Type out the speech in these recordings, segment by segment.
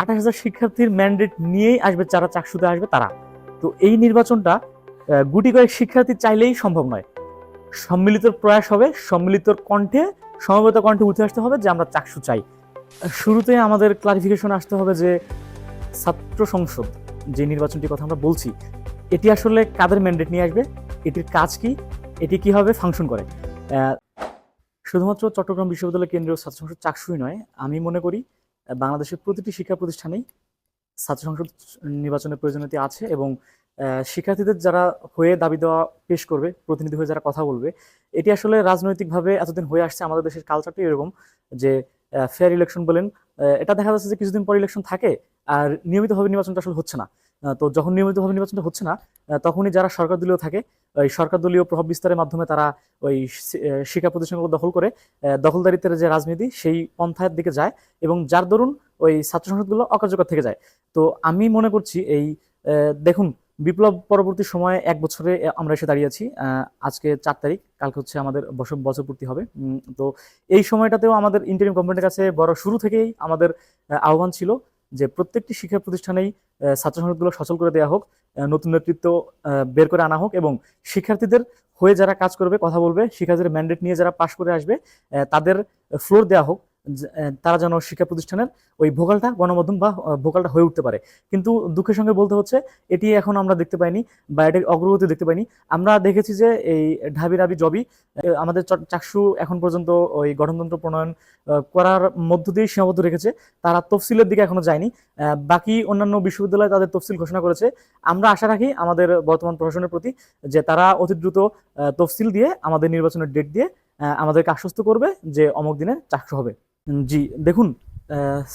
আঠাশ হাজার শিক্ষার্থীর ম্যান্ডেট নিয়েই আসবে, যারা চাকসুতে আসবে তারা। তো এই নির্বাচনটা গুটি কয়েক শিক্ষার্থী চাইলেই সম্ভব নয়। সম্মিলিত প্রয়াস হবে, সম্মিলিত কণ্ঠে, সমবেত কণ্ঠে উঠে আসতে হবে যে আমরা চাকসু চাই। শুরুতে আমাদের ক্লারিফিকেশন আসতে হবে যে ছাত্র সংসদ, যে নির্বাচনটির কথা আমরা বলছি, এটি আসলে কাদের ম্যান্ডেট নিয়ে আসবে, এটির কাজ কি, এটি কীভাবে ফাংশন করে? শুধুমাত্র চট্টগ্রাম বিশ্ববিদ্যালয় কেন্দ্রীয় ছাত্র সংসদ চাকসুই নয়, আমি মনে করি বাংলাদেশের প্রতিটি শিক্ষা প্রতিষ্ঠানেই ছাত্র সংসদ নির্বাচনের প্রয়োজনীয়তা আছে এবং শিক্ষার্থীদের যারা হয়ে দাবি দেওয়া পেশ করবে, প্রতিনিধি হয়ে যারা কথা বলবে, এটি আসলে রাজনৈতিকভাবে এতদিন হয়ে আসছে, আমাদের দেশের কালচারটি এরকম যে ফেয়ার ইলেকশন বলেন এটা দেখা যাচ্ছে যে কিছুদিন পর ইলেকশন থাকে, আর নিয়মিতভাবে নির্বাচনটা আসলে হচ্ছে না। তো যখন নিয়মিতভাবে নির্বাচনটা হচ্ছে না তখনই যারা সরকার দলীয় থাকে ওই সরকার দলীয় প্রভাব বিস্তারের মাধ্যমে তারা ওই শিক্ষা প্রতিষ্ঠানগুলো দখল করে দখলদারিত্বের যে রাজনীতি সেই পন্থায়ের দিকে যায় এবং যার দরুন ওই ছাত্র সংসদগুলো অকার্যকর থেকে যায়। তো আমি মনে করছি এই দেখুন বিপ্লব পরবর্তী সময়ে এক বছরে আমরা এসে দাঁড়িয়েছি আহ, আজকে চার তারিখ কালকে হচ্ছে আমাদের বছর বছর পূর্তি হবে। তো এই সময়টাতেও আমাদের ইন্টারিম গভর্নমেন্টের কাছে বড় শুরু থেকেই আমাদের আহ্বান ছিল যে প্রত্যেকটি শিক্ষা প্রতিষ্ঠানেই ছাত্র সংসদগুলো সচল করে দেওয়া হোক নতুন নেতৃত্ব বের করে আনা হোক এবং শিক্ষার্থীদের হয়ে যারা কাজ করবে, কথা বলবে, শিক্ষার্থীদের ম্যান্ডেট নিয়ে যারা পাশ করে আসবে তাদের ফ্লোর দেওয়া হোক। তারা যেন শিক্ষা প্রতিষ্ঠানের ওই ভোকালটা, গণমাধ্যম বা ভোকালটা হয়ে উঠতে পারে। কিন্তু দুঃখের সঙ্গে বলতে হচ্ছে, এটি এখন আমরা দেখতে পাইনি বা এটির অগ্রগতি দেখতে পাইনি। আমরা দেখেছি যে এই ঢাবি রাবি জবি আমাদের চাকসু এখন পর্যন্ত ওই গঠনতন্ত্র প্রণয়ন করার মধ্য দিয়েই সীমাবদ্ধ রেখেছে। তারা তফসিলের দিকে এখনও যায়নি। বাকি অন্যান্য বিশ্ববিদ্যালয় তাদের তফসিল ঘোষণা করেছে। আমরা আশা রাখি আমাদের বর্তমান প্রশাসনের প্রতি যে তারা অতি দ্রুত তফসিল দিয়ে আমাদের নির্বাচনের ডেট দিয়ে আমাদেরকে আশ্বস্ত করবে যে অমুক দিনে চাকসু হবে। জি, দেখুন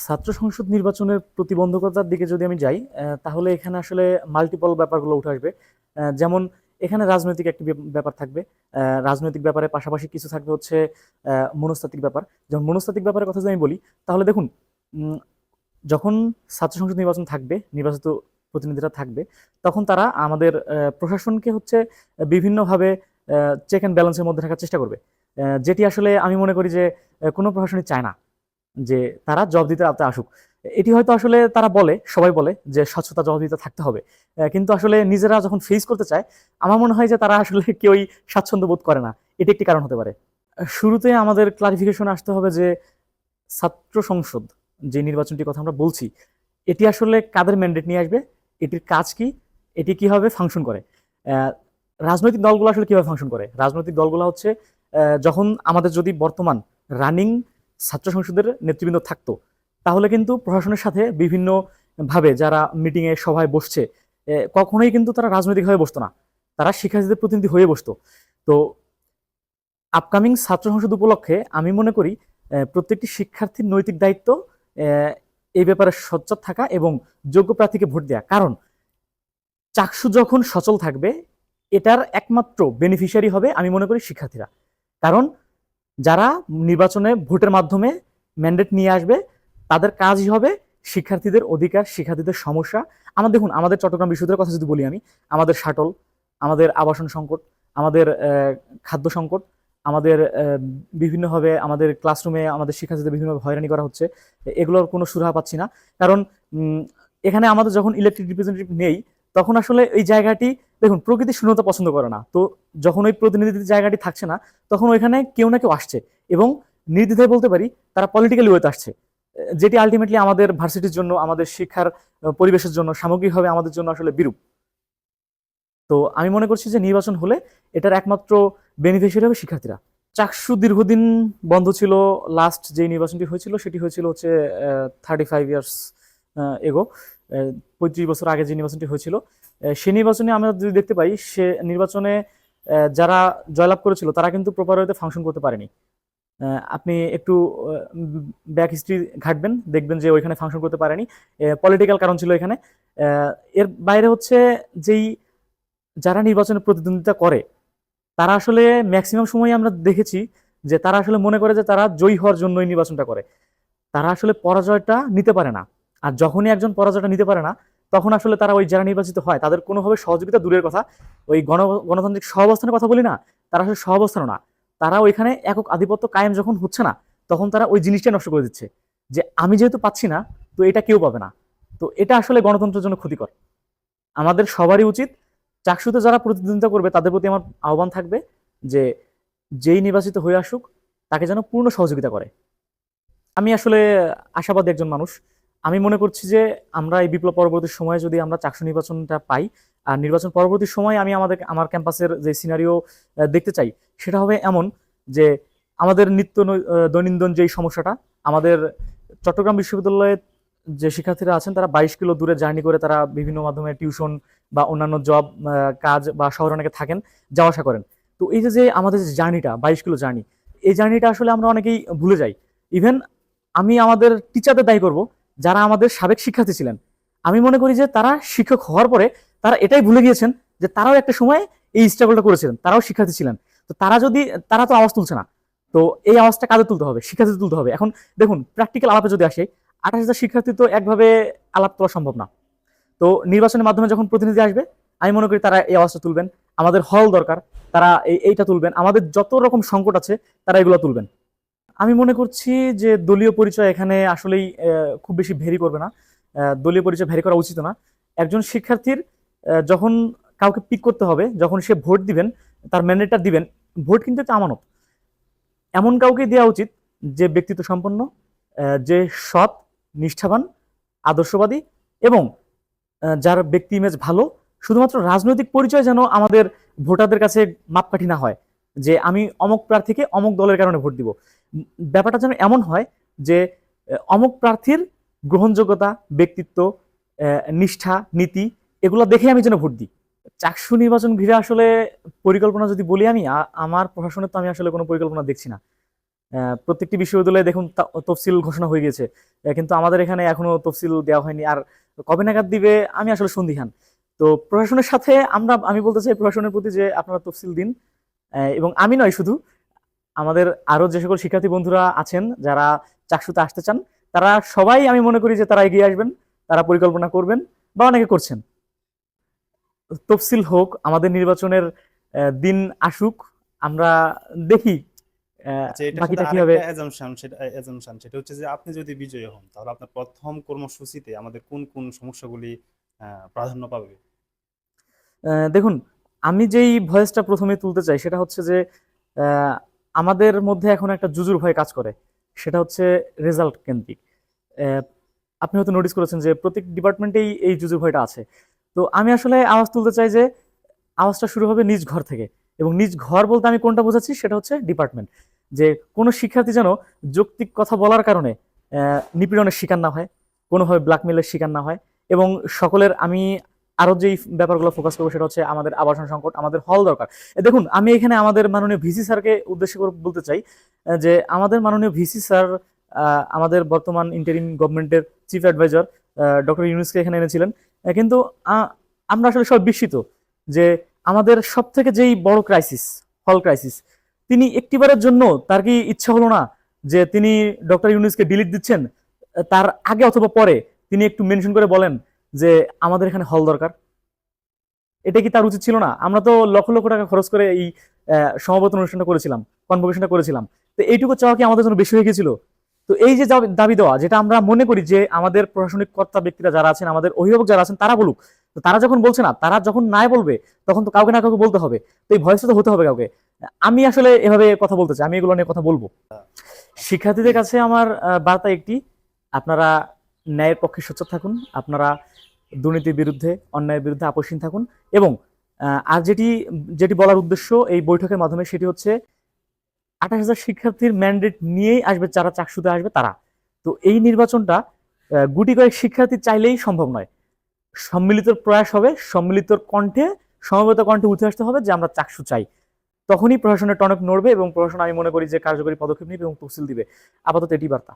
ছাত্র সংসদ নির্বাচনের প্রতিবন্ধকতার দিকে যদি আমি যাই তাহলে এখানে আসলে মাল্টিপল ব্যাপারগুলো উঠে আসবে। যেমন এখানে রাজনৈতিক একটি ব্যাপার থাকবে। রাজনৈতিক ব্যাপারে পাশাপাশি কিছু থাকবে হচ্ছে মনস্তাত্ত্বিক ব্যাপার। যেমন মনস্তাত্ত্বিক ব্যাপারের কথা যদি আমি বলি, তাহলে দেখুন যখন ছাত্র সংসদ নির্বাচন থাকবে, নির্বাচিত প্রতিনিধিরা থাকবে, তখন তারা আমাদের প্রশাসনকে হচ্ছে বিভিন্নভাবে চেক অ্যান্ড ব্যালেন্সের মধ্যে রাখার চেষ্টা করবে। যেটি আসলে আমি মনে করি যে কোনো প্রশাসনই চায় না যে তারা জবাব দিতে আওতায় আসুক। এটি হয়তো আসলে তারা বলে, সবাই বলে যে স্বচ্ছতা জবাবদিহিতা থাকতে হবে। কিন্তু আসলে নিজেরা যখন ফেস করতে চায়, আমার মনে হয় যে তারা আসলে কেউই স্বাচ্ছন্দ্য বোধ করে না। এটি একটি কারণ হতে পারে। শুরুতে আমাদের ক্লারিফিকেশন আসতে হবে যে, ছাত্র সংসদ যে নির্বাচনটির কথা আমরা বলছি, এটি আসলে কাদের ম্যান্ডেট নিয়ে আসবে? এটির কাজ কি? এটি কীভাবে ফাংশন করে? রাজনৈতিক দলগুলো আসলে কীভাবে ফাংশন করে? রাজনৈতিক দলগুলো হচ্ছে যখন আমাদের যদি বর্তমান রানিং ছাত্র সংসদের নেতৃবৃন্দ থাকতো, তাহলে কিন্তু প্রশাসনের সাথে বিভিন্ন ভাবে যারা মিটিং এ সভায় বসছে কখনোই কিন্তু তারা রাজনৈতিকভাবে বসতো না। তারা শিক্ষার্থীদের প্রতিনিধি হয়ে বসতো। তো আপকামিং ছাত্র সংসদ উপলক্ষে আমি মনে করি প্রত্যেকটি শিক্ষার্থীর নৈতিক দায়িত্ব এই ব্যাপারে সচ্চর থাকা এবং যোগ্য প্রার্থীকে ভোট দেওয়া কারণ চাকসু যখন সচল থাকবে, এটার একমাত্র বেনিফিশিয়ারি হবে আমি মনে করি শিক্ষার্থীরা। কারণ যারা নির্বাচনে ভোটের মাধ্যমে ম্যান্ডেট নিয়ে আসবে, তাদের কাজই হবে শিক্ষার্থীদের অধিকার, শিক্ষার্থীদের সমস্যা। আমার দেখুন, আমাদের চট্টগ্রাম বিশ্ববিদ্যালয়ের কথা যদি বলি আমি, আমাদের শাটল, আমাদের আবাসন সংকট, আমাদের খাদ্য সংকট, আমাদের বিভিন্নভাবে আমাদের ক্লাসরুমে আমাদের শিক্ষার্থীদের বিভিন্নভাবে হয়রানি করা হচ্ছে, এগুলোর কোনো সুরাহা পাচ্ছি না। কারণ এখানে আমাদের যখন ইলেকট্রিক রিপ্রেজেন্টেটিভ নেই, তখন আসলে এই জায়গাটি দেখুন, প্রকৃতি শূন্যতা পছন্দ করে না। তো যখন ওই প্রতিনিধি জায়গাটি থাকছে না, তখন ওইখানে কেউ না কেউ আসছে এবং নির্দ্বিধায় বলতে পারি তারা পলিটিক্যালি ওয়েতে আসছে। যেটি আলটিমেটলি আমাদের ভার্সিটির জন্য, আমাদের শিক্ষার পরিবেশের জন্য, সামগ্রিকভাবে আমাদের জন্য আসলে বিরূপ। তো আমি মনে করছি যে নির্বাচন হলে এটার একমাত্র বেনিফিশিয়ারি হবে শিক্ষার্থীরা। চাকসু দীর্ঘদিন বন্ধ ছিল লাস্ট যে নির্বাচনটি হয়েছিল, সেটি হয়েছিল হচ্ছে থার্টি ফাইভ ইয়ার্স এগো পঁয়ত্রিশ বছর আগে যে নির্বাচনটি হয়েছিল সে নির্বাচনে আমরা যদি দেখতে পাই, সে নির্বাচনে যারা জয়লাভ করেছিল, তারা কিন্তু প্রপার ওয়েতে ফাংশন করতে পারেনি। আপনি একটু ব্যাক হিস্ট্রি ঘাটবেন, দেখবেন যে ওইখানে ফাংশন করতে পারেনি। পলিটিক্যাল কারণ ছিল এখানে। এর বাইরে হচ্ছে যেই যারা নির্বাচনে প্রতিদ্বন্দ্বিতা করে, তারা আসলে ম্যাক্সিমাম সময় আমরা দেখেছি যে তারা আসলে মনে করে যে তারা জয়ী হওয়ার জন্যই নির্বাচনটা করে। তারা আসলে পরাজয়টা নিতে পারে না। আর যখনই একজন পরাজয়টা নিতে পারে না তখন আসলে তারা ওই যারা নির্বাচিত হয়, তাদের কোনোভাবে সহযোগিতা দূরের কথা, ওই গণ, গণতান্ত্রিক সহাবস্থানের কথা বলি না, তারা আসলে সহাবস্থানও না। তারা ওইখানে একক আধিপত্য কায়েম যখন হচ্ছে না, তখন তারা ওই জিনিসটা নষ্ট করে দিচ্ছে, যে আমি যেহেতু পাচ্ছি না, তো এটা কেউ পাবে না। তো এটা আসলে গণতন্ত্রের জন্য ক্ষতিকর। আমাদের সবারই উচিত, চাকসুতে যারা প্রতিদ্বন্দ্বিতা করবে, তাদের প্রতি আমার আহ্বান থাকবে, যে যেই নির্বাচিত হয়ে আসুক, তাকে যেন পূর্ণ সহযোগিতা করে। আমি আসলে আশাবাদী একজন মানুষ আমি মনে করছি যে আমরা এই বিপ্লব পরবর্তী সময়ে যদি আমরা চাকসু নির্বাচনটা পাই, আর নির্বাচন পরবর্তী সময় আমি আমাদের, আমার ক্যাম্পাসের যে সিনারিও দেখতে চাই, সেটা হবে এমন যে আমাদের নিত্য দৈনন্দিন যেই সমস্যাটা, আমাদের চট্টগ্রাম বিশ্ববিদ্যালয়ে যে শিক্ষার্থীরা আছেন, তারা বাইশ কিলো দূরে জার্নি করে তারা বিভিন্ন মাধ্যমে টিউশন বা অন্যান্য জব কাজ বা শহরে অনেকে থাকেন, যাওয়া আসা করেন। তো এই যে আমাদের যে জার্নিটা, বাইশ কিলো জার্নি, এই জার্নিটা আসলে আমরা অনেকেই ভুলে যাই। ইভেন আমি আমাদের টিচারদের দায়ী করব যারা আমাদের সাবেক শিক্ষার্থী ছিলেন। আমি মনে করি যে তারা শিক্ষক হওয়ার পরে তারা এটাই ভুলে গিয়েছেন যে তারাও একটা সময় এই স্ট্রাগলটা করেছিলেন, তারাও শিক্ষার্থী ছিলেন। তো তারা যদি, তারা তো আওয়াজ তুলছে না। তো এই আওয়াজটা কাজে তুলতে হবে? শিক্ষার্থী তুলতে হবে। এখন দেখুন প্র্যাকটিক্যাল আলাপে যদি আসে, আঠাশ হাজার শিক্ষার্থী তো একভাবে আলাপ তোলা সম্ভব না। তো নির্বাচনের মাধ্যমে যখন প্রতিনিধি আসবে, আমি মনে করি তারা এই আওয়াজটা তুলবেন। আমাদের হল দরকার, তারা এই- এইটা তুলবেন। আমাদের যত রকম সংকট আছে, তারা এগুলো তুলবেন। আমি মনে করছি যে দলীয় পরিচয় এখানে আসলেই খুব বেশি ভেরি করবে না। দলীয় পরিচয় ভেরি করা উচিত না। একজন শিক্ষার্থীর যখন কাউকে পিক করতে হবে, যখন সে ভোট দিবেন, তার ম্যান্ডেটটা দিবেন, ভোট কিন্তু একটা আমানত। এমন কাউকে দেওয়া উচিত যে ব্যক্তিত্ব সম্পন্ন যে সৎ, নিষ্ঠাবান, আদর্শবাদী এবং যার ব্যক্তি ইমেজ ভালো, শুধুমাত্র রাজনৈতিক পরিচয় যেন আমাদের ভোটারদের কাছে মাপকাঠি না হয়, যে আমি অমক প্রার্থীকে অমক দলের কারণে ভোট দিব। ব্যাপারটা যেন এমন হয় যে অমক প্রার্থীর গ্রহণযোগ্যতা, ব্যক্তিত্ব নিষ্ঠা, নীতি, এগুলো দেখে আমি যেন ভোট দিই। চাকসু নির্বাচন ঘিরে আসলে পরিকল্পনা যদি বলি আমি আমার প্রশাসনের তো আমি আসলে কোনো পরিকল্পনা দেখছি না। প্রত্যেকটি বিশ্ববিদ্যালয়ে দেখুন তফসিল ঘোষণা হয়ে গেছে। কিন্তু আমাদের এখানে এখনও তফসিল দেওয়া হয়নি। আর কবে নাগাদ দিবে আমি আসলে সন্দিহান। তো প্রশাসনের সাথে আমরা, আমি বলতে চাই প্রশাসনের প্রতি যে আপনারা তফসিল দিন এবং আমি নয় শুধু আমাদের আরও যে সকল শিক্ষার্থী বন্ধুরা আছেন যারা চাকসুতে আসতে চান তারা সবাই আমি মনে করি যে তারা এগিয়ে আসবেন তারা পরিকল্পনা করবেন বা অনেকে করছেন। তফসিল হোক আমাদের নির্বাচনের দিন আসুক আমরা দেখি আচ্ছা বাকিটা কি হবে সেটা হচ্ছে যে আপনি যদি বিজয়ী হন তাহলে আপনার প্রথম কর্মসূচিতে আমাদের কোন কোন সমস্যাগুলি প্রাধান্য পাবে? আহ, দেখুন আমি যেই ভয়েসটা প্রথমে তুলতে চাই সেটা হচ্ছে যে আহ, আমাদের মধ্যে এখন একটা জুজুর ভয় কাজ করে। সেটা হচ্ছে রেজাল্ট কেন্দ্রিক। আপনি হয়তো নোটিস করেছেন যে প্রত্যেক ডিপার্টমেন্টেই এই জুজুর ভয়টা আছে। তো আমি আসলে আওয়াজ তুলতে চাই যে আওয়াজটা শুরু হবে নিজ ঘর থেকে এবং নিজ ঘর বলতে আমি কোনটা বোঝাচ্ছি সেটা হচ্ছে ডিপার্টমেন্ট। যে কোনো শিক্ষার্থী যেন যৌক্তিক কথা বলার কারণে নিপীড়নের শিকার না হয়, কোনোভাবে ব্ল্যাকমেলের শিকার না হয় এবং সকলের আমি আরও যেই ব্যাপারগুলো ফোকাস করব সেটা হচ্ছে আমাদের আবাসন সংকট, আমাদের হল দরকার। দেখুন, আমি এখানে আমাদের মাননীয় ভিসি স্যারকে উদ্দেশ্য করে বলতে চাই যে আমাদের মাননীয় ভিসি স্যার আমাদের বর্তমান ইন্টারিম গভর্নমেন্টের চিফ অ্যাডভাইজার ডক্টর ইউনুসকে এখানে এনেছিলেন। কিন্তু আমরা আসলে সব বিস্মিত যে আমাদের সব থেকে যেই বড় ক্রাইসিস হল ক্রাইসিস তিনি একটিবারের জন্য তার কি ইচ্ছা হলো না যে তিনি ডক্টর ইউনুসকে ডিলিট দিচ্ছেন? তার আগে অথবা পরে তিনি একটু মেনশন করে বলেন যে আমাদের এখানে হল দরকার। এটা কি তার উচিত ছিল না? আমরা তো লক্ষ লক্ষ টাকা খরচ করে এই সমাবর্তন অনুষ্ঠানটা করেছিলাম কনভোকেশনটা করেছিলাম। তো এইটুকু চাওয়া কি আমাদের জন্য বেশি হয়ে গেছিল তো এই যে দাবি- দেওয়া, যেটা আমরা মনে করি যে আমাদের প্রশাসনিক কর্তা ব্যক্তিরা যারা আছেন, আমাদের অভিভাবক যারা আছেন, তারা বলুক। তো তারা যখন বলছে না, তারা যখন নাই বলবে, তখন তো কাউকে না কাউকে বলতে হবে। তো এই ভয়েসটা তো হতে হবে কাউকে। আমি আসলে এভাবে কথা বলতে চাই, আমি এগুলো নিয়ে কথা বলব। শিক্ষার্থীদের কাছে আমার বার্তা একটি, আপনারা ন্যায়ের পক্ষে সোচ্চার থাকুন, আপনারা দুর্নীতির বিরুদ্ধে, অন্যায়ের বিরুদ্ধে আপোষহীন থাকুন এবং আর যেটি যেটি বলার উদ্দেশ্য এই বৈঠকের মাধ্যমে সেটি হচ্ছে আঠাশ হাজার শিক্ষার্থীর ম্যান্ডেট নিয়েই আসবে, যারা চাকসুতে আসবে তারা। তো এই নির্বাচনটা গুটি কয়েক শিক্ষার্থী চাইলেই সম্ভব নয়। সম্মিলিত প্রয়াস হবে, সম্মিলিত কণ্ঠে, সমবেত কণ্ঠে উঠে আসতে হবে যে আমরা চাকসু চাই। তখনই প্রশাসনের টনক নড়বে এবং প্রশাসন আমি মনে করি যে কার্যকরী পদক্ষেপ নেবে এবং তফসিল দিবে। আপাতত এটি বার্তা।